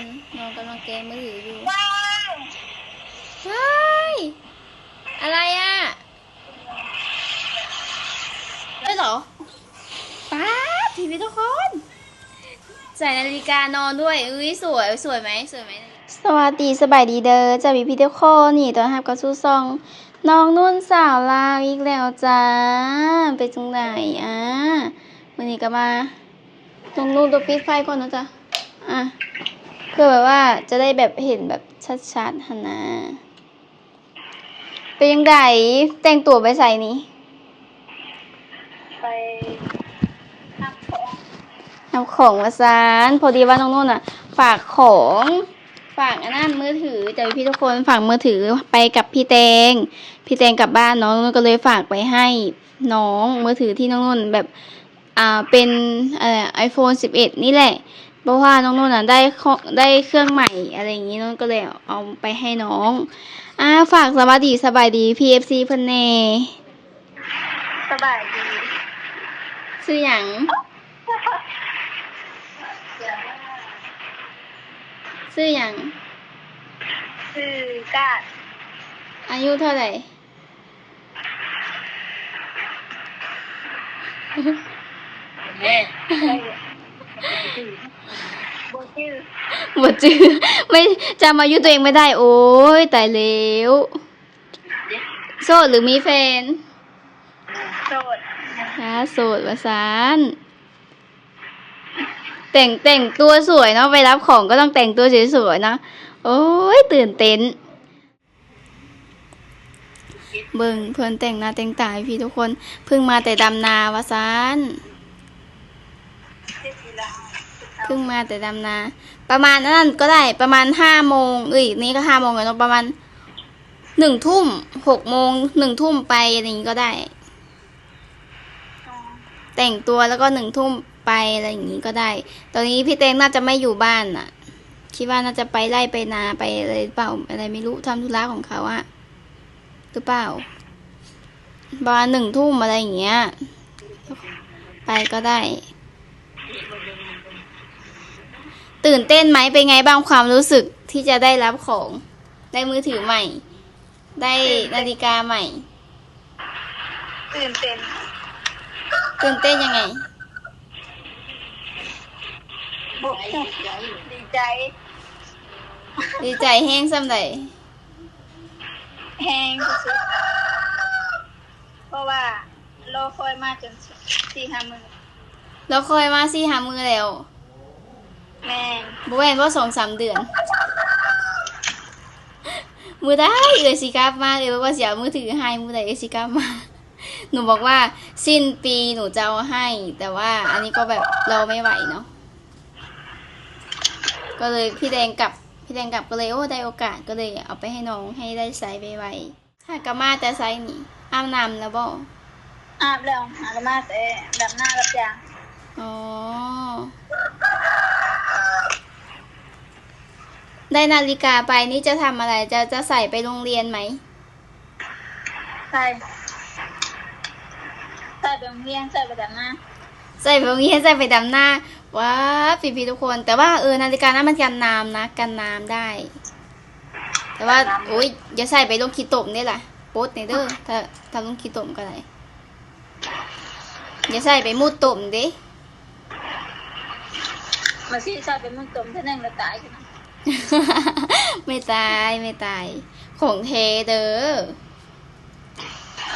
คนน้องกำลังแกะมือถืออยู่ว้าวเฮ้ยอะไรอะได้เหรอป้าดทีวีทุกคน ใส่นาฬิกานอนด้วย อุ้ยสวย สวยไหมสวยไหม สวัสดีสบายดีเด้อจะมีพี่ทุกคนนี่ตอนรับกับสู้ซอง น้องนุ่นสาวลาวอีกแล้วจ้า ไปจังไหนอะวันนี้ก็มาตรงนู้นตัวปิดไฟก่อนนะจ๊ะอะเพื่อแบบว่าจะได้แบบเห็นแบบชัดๆหันนะเป็นยังไงแต่งตัวไปใส่นี้ ไปนับของนำของมาซานพอดีว่าน้องนุ่นอะ ฝากของฝากอันนั้นมือถือจากพี่ทุกคนฝากมือถือไปกับพี่แตง พี่แตงกลับบ้านน้องนุ่นก็เลยฝากไปให้น้องมือถือที่น้องนุ่นแบบอ่าเป็นอะไรไอโฟนสิบเอ็ดนี่แหละเพ ราะว่าน้องนุ่นอะได้ข้อได้เครื่องใหม่อะไรอย่างนี้น้องก็เลยเอาไปให้น้องอ่าฝากสวัสดีสบายดี PFC เพิ่นแน่สบายดีชื่อหยังชื่อหยังคือกาดอายุเท่าไหร่แม่โบชื่อหมดจือไม่จำอายุตัวเองไม่ได้ โอ้ยตายแล้วโสดหรือมีแฟนโสดคะโสดวะสานแต่งแต่งตัวสวยเนาะไปรับของก็ต้องแต่งตัวสวยๆเนาะโอ้ยตื่นเต้นเบิ่งเพื่อนแต่งหน้าแต่งตาให้พี่ทุกคนเพิ่งมาแต่ดำนาวะซานเจ็ดปีละเพิ่งมาแต่ดำนา ประมาณนั้นก็ได้ประมาณห้าโมงเอ้ยนี่ก็ห้าโมงแล้วเนอะประมาณหนึ่งทุ่มหกโมงหนึ่งทุ่มไปอะไรอย่างงี้ก็ได้ แต่งตัวแล้วก็หนึ่งทุ่มไปอะไรอย่างงี้ก็ได้ ตอนนี้พี่เต้งน่าจะไม่อยู่บ้านน่ะ คิดว่าน่าจะไปไล่ไปนาไปอะไรหรือเปล่าอะไรไม่รู้ทำธุระของเขาอะหรือเปล่าประมาณหนึ่งทุ่มอะไรอย่างเงี้ย ไปก็ได้ ตื่นเต้นไหมเป็นไงบ้างความรู้สึกที่จะได้รับของ ได้มือถือใหม่ ได้นาฬิกาใหม่ ตื่นเต้น ตื่นเต้นยังไงบกดีใจ ดีใจแห้งซ้ำใดแห้งสุดๆเพราะว่ารอคอยมาจนสี่ห้ามือแล้วคอยมาซี่หามือแล้ว แม่งบแวนว่าสองสามเดือน มือได้เอยสิกลับมาเอยบอกว่าเสียมือถือให้มือใดเอยสิกลับมา หนูบอกว่าสิ้นปีหนูจะเอาให้ แต่ว่าอันนี้ก็แบบเราไม่ไหวเนาะก็เลยพี่แดงกลับพี่แดงกลับก็เลยโอ้ได้โอกาสก็เลยเอาไปให้น้องให้ได้ใช้ไวๆถ้ากลับมาแต่ไซส์นี่อาบน้ำแล้วบ่อาบแล้วหากนมาแต่ดำหน้ารับยางอ๋อ ได้นาฬิกาไปนี่จะทำอะไร จะจะใส่ไปโรงเรียนไหม ใส่ใส่ไปโรงเรียนใส่ไปดำหน้า ใส่ไปโรงเรียนใส่ไปดำหน้าว้าพี่พี่ๆทุกคน แต่ว่าเออนาฬิกานั้นมันกันน้ำนะกันน้ำได้ แต่ว่าโอ้ยอย่าใส่ไปลงขีตมนี่แหละโป๊ดในเด้อถ้าถ้าลงขีตมก็ได้อย่าใส่ไปมุดตมเด้มาสิใส่ไปมุ่งตมเท่านึงแล้วตายกันนะ ไม่ตายไม่ตาย ของเทเด้อ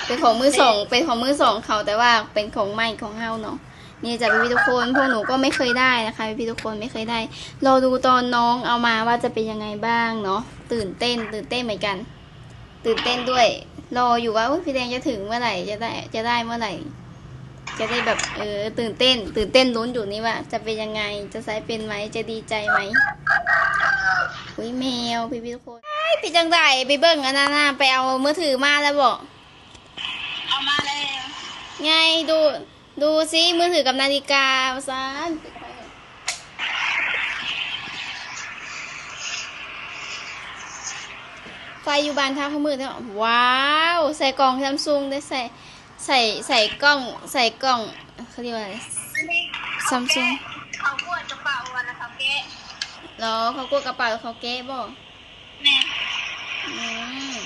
เป็นของมือสองเป็นของมือสองเขาแต่ว่าเป็นของใหม่ของเฮาเนาะนี่จะพี่ทุกคนพวกหนูก็ไม่เคยได้นะคะพี่ทุกคนไม่เคยได้เราดูตอนน้องเอามาว่าจะเป็นยังไงบ้างเนาะตื่นเต้น ตื่นเต้นเหมือนกัน ตื่นเต้นด้วยรออยู่ว่าพี่แดงจะถึงเมื่อไหร่จะได้จะได้เมื่อไหร่ จะได้แบบเออตื่นเต้น ตื่นเต้นลุ้นอยู่นี่ว่า จะเป็นยังไงจะใช้เป็นไหมจะดีใจไหม พี่พี่ทุกคนเฮ้ยพี่จังไดไปเบิ่งอันนั้นน่ะไปเอามือถือมาแล้วบอกเอามาแล้วไงดูดูซิมือถือกับนาฬิกาซานไฟอยู่บานท่าขมือเนี่ยว้าว ใส่กล่องซัมซุงได้ใส่ใส่ใส่กล้องใส่กล้องเขาเรียกว่าอะไรอันนี้ Samsung เขาปวดกระเป๋าวันละเขาแกะรเหรอเขากลัวกระเป๋าเขาแก้บ่ แม่อืม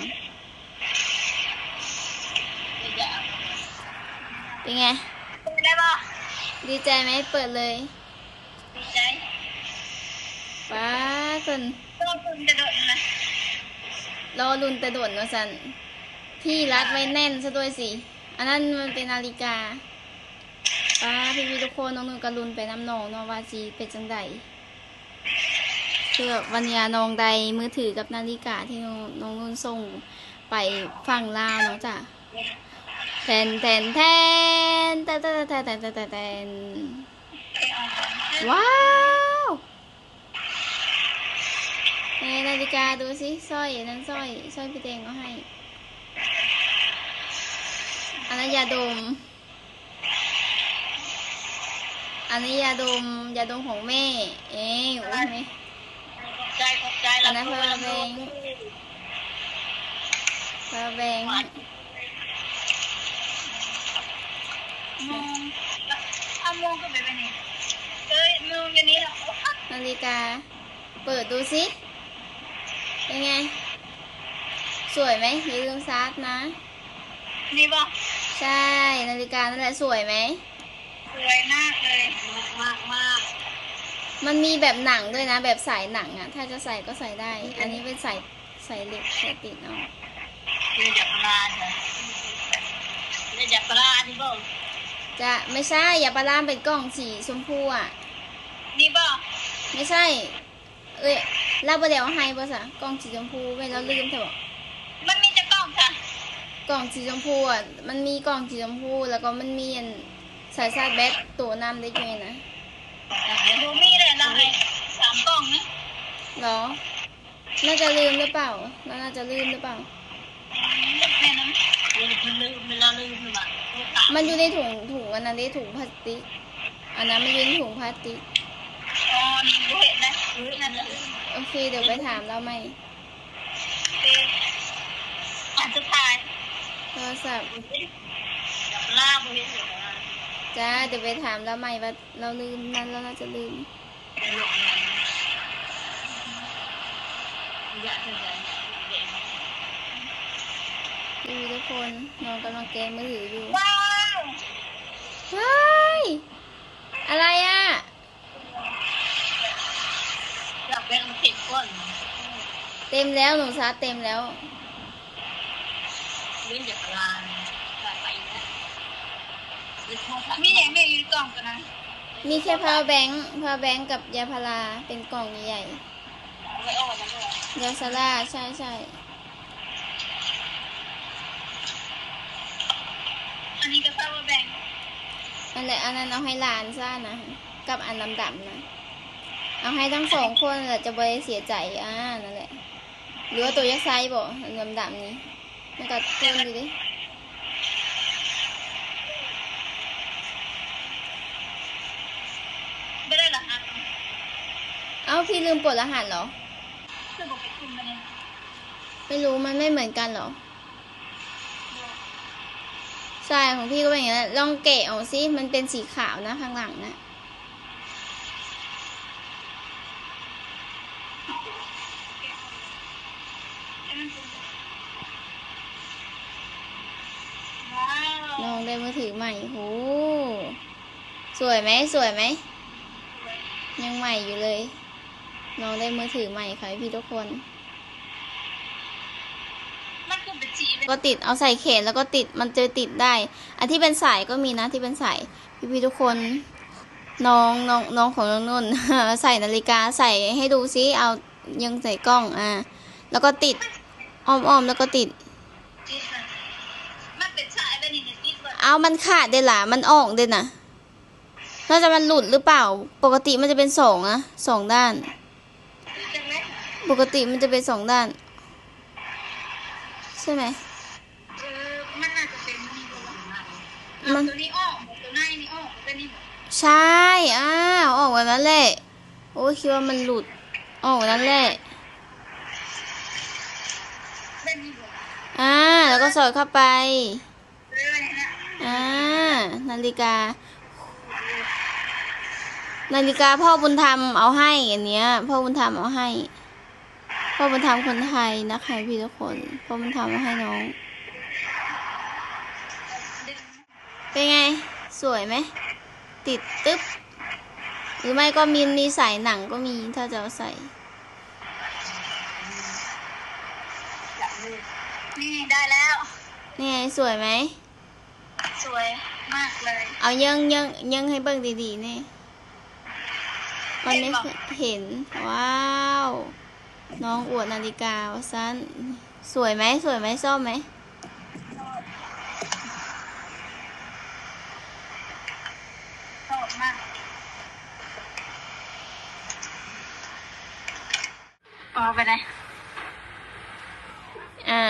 อย่าเป็นไง ได้บ่ดีใจไหมเปิดเลยดีใจป้าคนต้องคุณจะโดดนะรอลุนแต่ด่วนว่าสันพี่รัดไว้แน่นซะด้วยสิ อันนั้นมันเป็นนาฬิกาป้าพี่พี่ทุกคนน้องนุ่นกับลุนไปน้ำนองเนาะว่าจีเป็นจังใด คือแบบวันยานองใดมือถือกับนาฬิกาที่น้องน้องนุ่นส่งไปฝั่งลาวเนาะจ้ะแทนแทนแทนแทนแทนแทนแทนแทนแทนแทนว้าวในนาฬิกาดูสิสร้อยนั้นสร้อยสร้อยพี่เตงเอาให้อันนั้นยาดม อันนี้ยาดมยาดมของแม่ เอ้ยโอ้ยไหมขอบ ใจขอบใจอันนั้นเพื่อแบงค์พระแบงค์มองเอามองก็ไปไปนี่เอ้ยมองอย่างนี้เหรอนาฬิกา เปิดดูสิเป็นไง สวยไหมอย่าลืมซักนะ นี่บ่ใช่ นาฬิกานั่นแหละสวยไหมสวยมากเลย มากมาก มันมีแบบหนังด้วยนะ แบบสายหนังอะ่ะถ้าจะใส่ก็ใส่ได้ อันนี้เป็นสายสายเหล็กสายติดเอาเลยจากปลาจ้ะเลยจากปลาที่บ่จะไม่ใช่อย่าปลาล่ามเป็นกล่องสีชมพูอะนี่บ่ไม่ใช่ เอ้ยลาบเดียวให้ป่ะสะกล่องสีชมพูไม่เราลืมเถอะบอกมันมีจะกล้องค่ะกล่องสีชมพูอะมันมีกล่องสีชมพูแล้วก็มันมีอันสายชาร์จแบตตัวน้ำได้ด้วยนะโบมี เลยละไงสามกล้องนะเหรอ น่าจะลืมหรือเปล่า น่าจะลืมหรือเปล่า แม่น้ำลืมลืมเวลาลืมหรือเปล่ามันอยู่ในถุงถุงอันนั้นได้ถุงพลาสติก อันนั้นมันอยู่ในถุงพลาสติก อ๋อนี่ดูเห็นนะดูนั่นเลยโอเค เดี๋ยวไปถามเราไหมอันสุดท้ายโทรศัพท์ลาบเห็นอยู่นะจ้าเดี๋ยวไปถามเราใหม่ว่าเราลืมนั้นแล้วเราจะลืม ในโลกนั้นอยากจะได้เด็กดูทุกคนน้องกำลังแกะมือถืออยู่ว้าวเฮ้ยอะไรอะอยากเป็นผิดก้นเต็มแล้วหนูชาร์จเต็มแล้วเว้นจากลานไปแล้วมีอย่างนี้อยู่กล่องกันนะ มีแค่ power bank power bank กับยาพาราเป็นกล่องใหญ่ไว้ออกกันด้วยๆยาซาร่าใช่ใช่อันนี้ก็ power bank นั่นแหละอันนั้นเอาให้หลานซ่านะ กับอันดำๆนะ เอาให้ทั้งสองคนแหละจะบริเสียใจอ่านั่นแหละหรือว่าตัวยักษ์ไซส์บ่อันดำๆนี้มันก็เพิ่มดูดิ ไม่ได้หรอฮะ เอ้าพี่ลืมปลดรหัสเหรอคือบอกไปคุมมาเนี่ยไม่รู้มันไม่เหมือนกันเหรอใช่ของพี่ก็เป็นอย่างนั้นลองเกะออกซิมันเป็นสีขาวนะข้างหลังนะว้าวน้องได้มือถือใหม่โหสวยไหมสวยไหม ยังใหม่อยู่เลย น้องได้มือถือใหม่ค่ะพี่ทุกคน มันคือเป็นจีเป็นก็ติดเอาใส่เขนแล้วก็ติดมันจะติดได้ อันที่เป็นสายก็มีนะที่เป็นสายพี่พี่ๆทุกคน น้องน้องน้องของน้องนุ่น ใส่นาฬิกาใส่ให้ดูซิเอายังใส่กล้องอ่าแล้วก็ติดอ้อมๆแล้วก็ติดจีมันมันเป็นสายแบบนี้เนี่ยจีเบิร์ดเอามันขาดเดล่ะมันออกเดนะน่าจะมันหลุดหรือเปล่า ปกติมันจะเป็นสองนะสองด้านจังไหม ปกติมันจะเป็นสองด้าน ใช่ไหมเออมันน่าจะเป็นนี่ตัวมันตัวนี้ออกตัวในนี่ออกตัวนี้ใช่อ้าวออกแบบนั้นแหละโอ้ยคิดว่ามันหลุดออกแบบนั้นแหละเป็นนี่หมดอ่าแล้วก็สอดเข้าไปเลยนะอ่านาฬิกา นาฬิกาพ่อบุญธรรมเอาให้อันเนี้ย พ่อบุญธรรมเอาให้ พ่อบุญธรรมคนไทยนะคะพี่ทุกคนพ่อบุญธรรมเอาให้น้อง เป็นไง สวยไหม ติดตึ๊บ หรือไม่ก็มีมีใส่หนังก็มีถ้าจะเอาใส่นี่ได้แล้วนี่ไงสวยไหม สวยมากเลย เอายังยังยังให้เบิ่งดีๆนี่วันนี้เห็น ว้าว น้องอวดนาฬิกาว่าสั้นสวยไหมสวยไหมชอบไหมชอบมากเอาไปไหนอ่า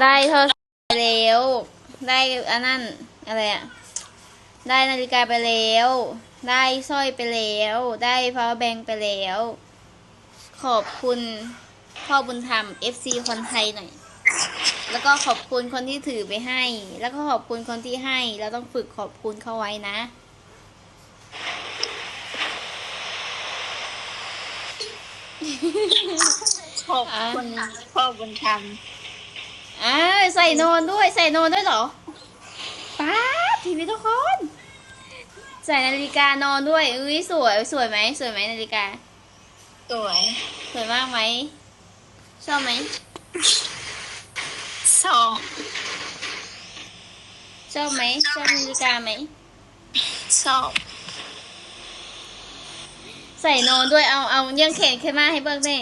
ได้โทรศัพท์ไปแล้ว ได้อันนั้นอะไรอะได้นาฬิกาไปแล้ว ได้สร้อยไปแล้ว ได้ power bank ไปแล้ว ขอบคุณพ่อบุญธรรม FC คนไทยหน่อย แล้วก็ขอบคุณคนที่ถือไปให้ แล้วก็ขอบคุณคนที่ให้ เราต้องฝึกขอบคุณเขาไว้นะ ขอบคุณพ่อบุญธรรมอ่าใส่โนนด้วยใส่โนนด้วยเหรอป้าบทีวีทุกคน ใส่นาฬิกานอนด้วย อุ้ยสวย สวยไหม สวยไหมนาฬิกา สวยสวยมากไหมชอบไหมสองชอบไหมชอบนาฬิกาไหมสองใส่โนนด้วยเอาเอายังเข็นขึ้นมาให้เบิกได้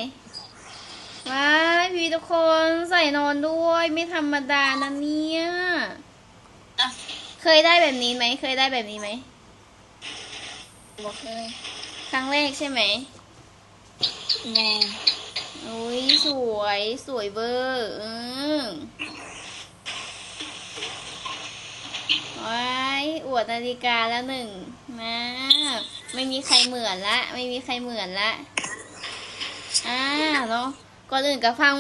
ว้ายพี่ทุกคนใส่โนนด้วยไม่ธรรมดานะเนี่ยอะเคยได้แบบนี้ไหมเคยได้แบบนี้ไหมบอกเลยครั้งแรกใช่ไหม แม่อุ้ยสวยสวยเบอร์อืมว้ายอวดนาฬิกาแล้วหนึ่งมาไม่มีใครเหมือนละ ไม่มีใครเหมือนละอ่าเนาะก่อนอื่นก็ฟัง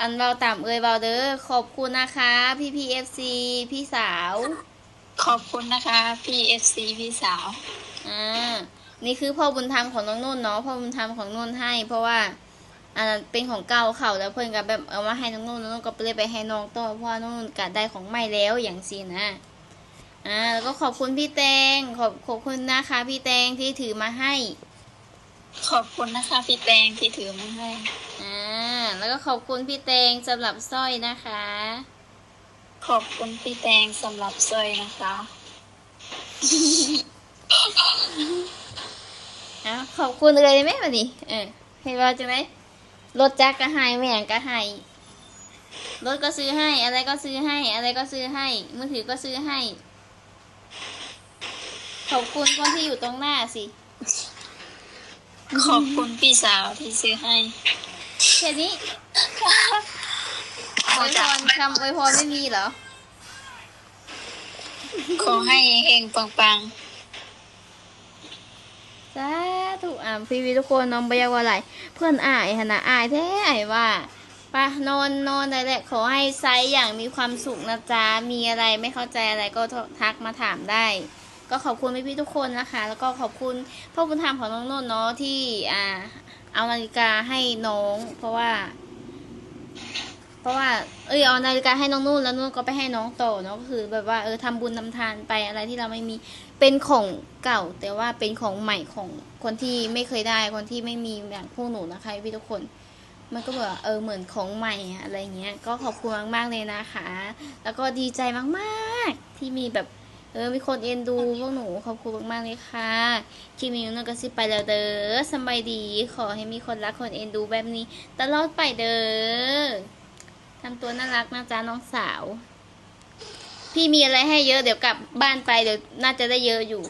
อันเบาต่ำเอ่ยเบาเด้อขอบคุณนะคะ พี่พีเอฟซีพี่สาว ขอบคุณนะคะ พี่เอฟซีพี่สาวอ่า นี่คือพ่อบุญธรรมของน้องนุ่นเนาะพ่อบุญธรรมของนุ่นให้ เพราะว่าอันนั้นเป็นของเก่าเขาแล้วเพื่อนก็แบบเอามาให้น้องนุ่นน้องนุ่นก็เลยไปให้น้องต่อเพราะว่าน้องนุ่นก็ได้ของใหม่แล้วอย่างซีนะอ่าแล้วก็ขอบคุณพี่แตงขอบขอบคุณนะคะ พี่แตงที่ถือมาให้ ขอบคุณนะคะพี่แตงที่ถือมาให้อ่าแล้วก็ขอบคุณพี่แตงสำหรับสร้อยนะคะ ขอบคุณพี่แตงสำหรับสร้อยนะคะ อะขอบคุณเลยได้ไหมวันนี้เออเห็นว่าจะไหมรถจักรก็ให้แหวนก็ให้รถก็ซื้อให้ อะไรก็ซื้อให้ อะไรก็ซื้อให้ มือถือก็ซื้อให้ ขอบคุณคนที่อยู่ตรงหน้าสิ ขอบคุณพี่สาวที่ซื้อให้แค่นี้อวยพรคำอวยพรไม่มีเหรอ ขอให้เฮงๆปังสาธุอ่าพี่วีทุกคนน้องเบอยว่าอะไร เพื่อนอายหนนะอายแท้อายว่าไปะนอนนอนได้แหละขอให้ไซส์อย่างมีความสุขนะจ๊ะมีอะไรไม่เข้าใจอะไรก็ทักมาถามได้ ก็ขอบคุณพี่ๆทุกคนนะคะ แล้วก็ขอบคุณพ่อบุญธรรมของน้องนนท์เนาะที่อ่าเอานาฬิกาให้น้อง เพราะว่า เพราะว่า เอ้ยเอานาฬิกาให้น้องนุ่นแล้วนุ่นก็ไปให้น้องโตเนาะก็คือ แบบว่าเออทำบุญทำทานไปอะไรที่เราไม่มี เป็นของเก่าแต่ว่าเป็นของใหม่ของคนที่ไม่เคยได้คนที่ไม่มีอย่างพวกหนูนะคะพี่ทุกคน มันก็แบบเออเหมือนของใหม่อะไรเงี้ย ก็ขอบคุณมากๆเลยนะคะ แล้วก็ดีใจมากๆ ที่มีแบบเออมีคนเอ็นดูพวกหนูขอบคุณมากๆเลยค่ะคลิปนี้นุ่นก็สิไปแล้วเด้อสบายดี ขอให้มีคนรักคนเอ็นดูแบบนี้ ตลอดไปเด้อทำตัวน่ารักนะจ๊ะน้องสาว พี่มีอะไรให้เยอะเดี๋ยวกลับบ้านไปเดี๋ยวน่าจะได้เยอะอยู่